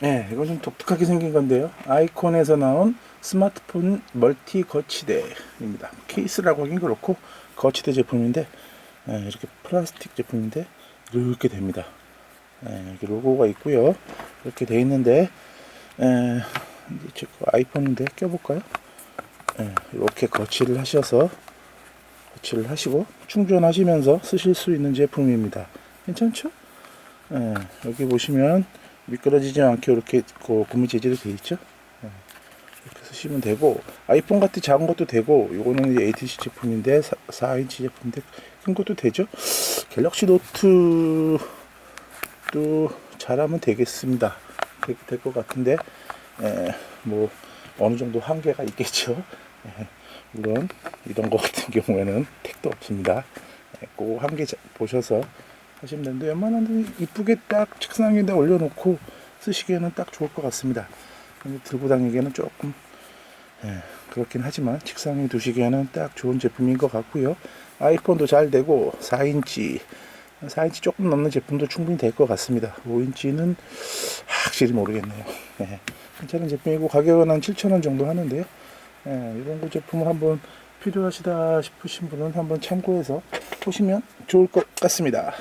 네, 이거 좀 독특하게 생긴 건데요. 아이콘에서 나온 스마트폰 멀티 거치대입니다. 케이스라고 하긴 그렇고 거치대 제품인데 예, 이렇게 플라스틱 제품인데 이렇게 됩니다. 예, 이렇게 로고가 있고요. 이렇게 돼 있는데 예, 이제 제거 아이폰인데 껴볼까요? 예, 이렇게 거치를 하셔서 거치를 하시고 충전하시면서 쓰실 수 있는 제품입니다. 괜찮죠? 예, 여기 보시면 미끄러지지 않게 이렇게 그 고무 재질이 되어 있죠. 예, 이렇게 쓰시면 되고 아이폰 같은 작은 것도 되고 이거는 이제 ATC 제품인데 4, 인치 제품인데 큰 것도 되죠. 갤럭시 노트도 잘하면 되겠습니다. 될 것 같은데 예, 뭐 어느 정도 한계가 있겠죠. 예, 물론 이런 거 같은 경우에는 택도 없습니다. 예, 꼭 한계 자- 보셔서 하시면 되는데 웬만하면 이쁘게 딱 책상 위에 올려놓고 쓰시기에는 딱 좋을 것 같습니다. 근데 들고 다니기에는 조금 예, 그렇긴 하지만 책상에 두시기에는 딱 좋은 제품인 것 같고요. 아이폰도 잘 되고 4인치 4인치 조금 넘는 제품도 충분히 될 것 같습니다. 5인치는 확실히 모르겠네요. 예, 괜찮은 제품이고 가격은 한 7,000원 정도 하는데요. 예, 이런 거 제품을 한번 필요하시다 싶으신 분은 한번 참고해서 보시면 좋을 것 같습니다.